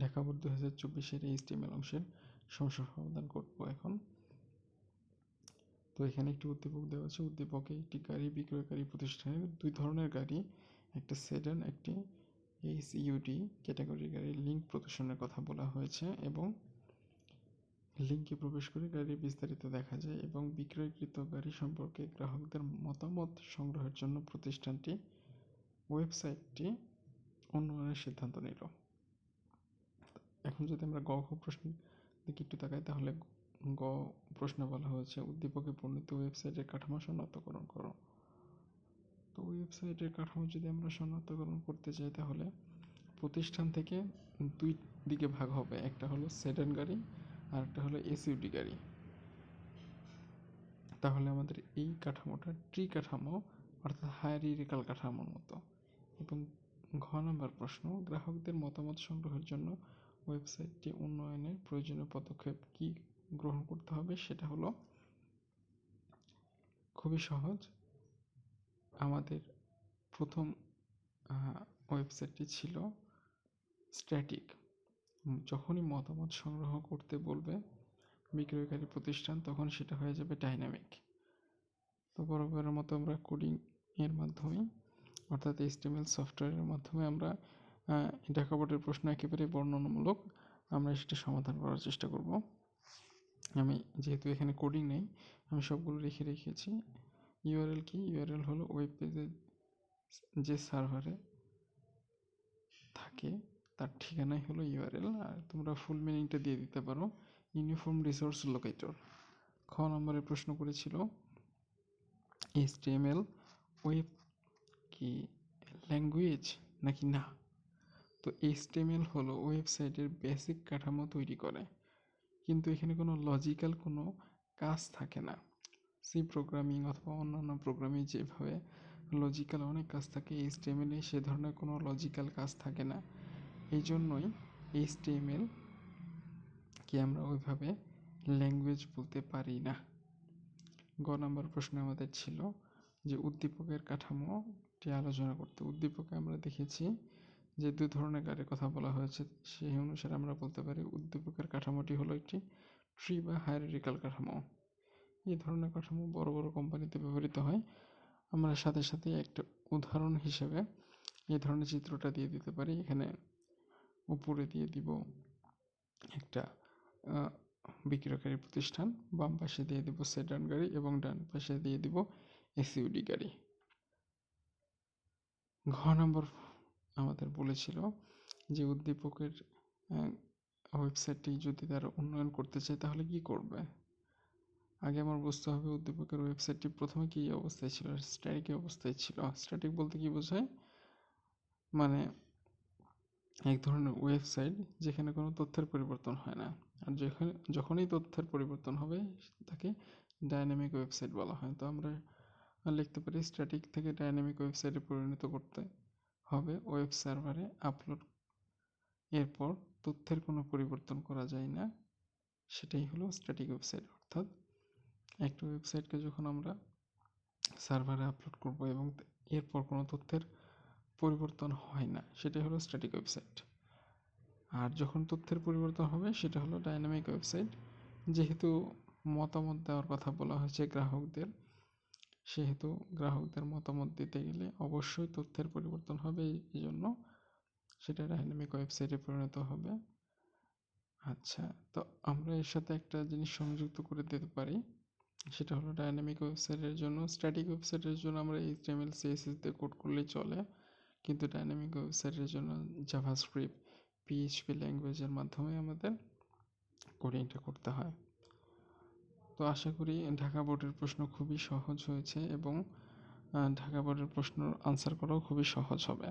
Dhaka board দু হাজার চব্বিশের এইচটিএমএল অংশের সমস্যা সমাধান করব এখন। তো এখানে একটি উদ্দীপক দেওয়া আছে। উদ্দীপকে একটি গাড়ি বিক্রয়কারী প্রতিষ্ঠানের দুই ধরনের গাড়ি, একটা সেডান একটি এইচ ইউডি ক্যাটাগরি গাড়ির লিঙ্ক প্রদর্শনের কথা বলা হয়েছে এবং লিঙ্কে প্রবেশ করে গাড়ির বিস্তারিত দেখা যায় এবং বিক্রয়কৃত গাড়ি সম্পর্কে গ্রাহকদের মতামত সংগ্রহের জন্য প্রতিষ্ঠানটি ওয়েবসাইটটি উন্নয়নের সিদ্ধান্ত নিল। এখন যদি আমরা গ খ প্রশ্ন দিকে একটু তাকাই, তাহলে গ প্রশ্ন বলা হয়েছে, উদ্দীপকে বর্ণিত ওয়েবসাইটের কাঠামো শনাক্তকরণ করো। তো ওয়েবসাইটের কাঠামো যদি আমরা শনাক্তকরণ করতে চাই, তাহলে প্রতিষ্ঠান থেকে দুই দিকে ভাগ হবে, একটা হলো সেডান গাড়ি আর একটা হলো এসইউডি গাড়ি। তাহলে আমাদের এই কাঠামোটা ট্রি কাঠামো অর্থাৎ হায়ারিরিকাল কাঠামোর মতো। এবং ঘ নম্বর প্রশ্ন, গ্রাহকদের মতামত সংগ্রহের জন্য ওয়েবসাইটটি উন্নয়নের প্রয়োজনীয় পদক্ষেপ কী গ্রহণ করতে হবে সেটা হলো, খুবই সহজ। আমাদের প্রথম ওয়েবসাইটটি ছিল স্ট্যাটিক। যখনই মতামত সংগ্রহ করতে বলবে বিক্রয়কারী প্রতিষ্ঠান, তখন সেটা হয়ে যাবে ডাইনামিক। তো বরাবরের মতো আমরা কোডিং এর মাধ্যমে, অর্থাৎ এইচটিএমএল সফটওয়্যারের মাধ্যমে আমরা ঢাকা বোর্ডের প্রশ্ন একেবারে বর্ণনামূলক। আমরা সেটা সমাধান করার চেষ্টা করব। আমি যেহেতু এখানে কোডিং নেই, আমি সবগুলো রেখে রেখেছি। ইউআরএল কি? ইউআরএল হলো ওয়েব পেজের যে সার্ভারে থাকে, তার ঠিকানাই হলো ইউআরএল আর তোমরা ফুল মিনিংটা দিয়ে দিতে পারো। ইউনিফর্ম রিসোর্স লোকেটর খ নম্বরে প্রশ্ন করেছিল এইচটিএমএল ওয়েব কি? ল্যাঙ্গুয়েজ নাকি না? তো এইচটিএমএল হলো ওয়েবসাইটের বেসিক কাঠামো তৈরি করে। কিন্তু এখানে কোনো লজিক্যাল কোনো কাজ থাকে না। সি প্রোগ্রামিং অথবা অন্যান্য প্রোগ্রামিং যেভাবে লজিক্যাল অনেক কাজ থাকে এইচটিএমএলে সে ধরনের কোনো লজিক্যাল কাজ থাকে না। এই জন্যই এইচটিএমএল কে আমরা ওইভাবে ল্যাঙ্গুয়েজ বলতে পারি না। গ নম্বর প্রশ্ন আমাদের ছিল যে উদ্দীপকের কাঠামোটি আলোচনা করতে। উদ্দীপকে আমরা দেখেছি যে দু ধরনের গাড়ির কথা বলা হয়েছে, সেই অনুসারে আমরা বলতে পারি উদ্দীপকের কাঠামোটি হলো একটি ট্রি বা হায়ারিকাল কাঠামো। এই ধরনের কাঠামো বড় বড় কোম্পানিতে ব্যবহৃত হয়। আমরা সাথে সাথে একটা উদাহরণ হিসেবে এই ধরনের চিত্রটা দিয়ে দিতে পারি। এখানে উপরে দিয়ে দিব একটা বিক্রয়কারী প্রতিষ্ঠান, বাম পাশে দিয়ে দিব সেডান গাড়ি এবং ডান পাশে দিয়ে দিব এসইউডি গাড়ি। ঘ নম্বর আমাদের বলেছিল যে উদ্দীপকের ওয়েবসাইটটি যদি তারা উন্নয়ন করতে চায় তাহলে কি করবে? আগে আমার বুঝতে হবে উদ্দীপকের ওয়েবসাইটটি প্রথমে কী অবস্থায় ছিল স্ট্যাটিক অবস্থায় ছিল। স্ট্যাটিক বলতে কি বোঝায়? মানে এক ধরনের ওয়েবসাইট যেখানে কোনো তথ্যের পরিবর্তন হয় না। আর যেখানে, যখনই তথ্যের পরিবর্তন হবে তাকে ডায়নামিক ওয়েবসাইট বলা হয়। তো আমরা লিখতে পারি স্ট্যাটিক থেকে ডায়নামিক ওয়েবসাইটে পরিণত করতে। হবে ওয়েব সার্ভারে আপলোড এরপর তথ্যের কোনো পরিবর্তন করা যায় না। সেটাই হলো স্ট্যাটিক ওয়েবসাইট অর্থাৎ একটা ওয়েবসাইটকে যখন আমরা সার্ভারে আপলোড করব এবং এরপর কোনো তথ্যের পরিবর্তন হয় না, সেটাই হলো স্ট্যাটিক ওয়েবসাইট আর যখন তথ্যের পরিবর্তন হবে, সেটা হলো ডাইনামিক ওয়েবসাইট যেহেতু মতামত দেওয়ার কথা বলা হয়েছে গ্রাহকদের সেহেতু গ্রাহকদের মতামত দিতে গেলে অবশ্যই তথ্যের পরিবর্তন হবে, এই জন্য সেটা ডাইনামিক ওয়েবসাইটে পরিণত হবে। আচ্ছা তো আমরা এর সাথে একটা জিনিস সংযুক্ত করে দিতে পারি। সেটা হলো ডাইনামিক ওয়েবসাইটের জন্য, স্ট্যাটিক ওয়েবসাইটের জন্য আমরা এইচটিএমএল, সিএসএস দিয়ে কোড করলেই চলে। কিন্তু ডাইনামিক ওয়েবসাইটের জন্য জাভাস্ক্রিপ্ট, পিএইচপি ল্যাঙ্গুয়েজের মাধ্যমে আমাদের কোডিংটা করতে হয়। তো আশা করি ঢাকা বোর্ডের প্রশ্ন খুবই সহজ হয়েছে এবং ঢাকা বোর্ডের প্রশ্ন আনসার করাও খুবই সহজ হবে।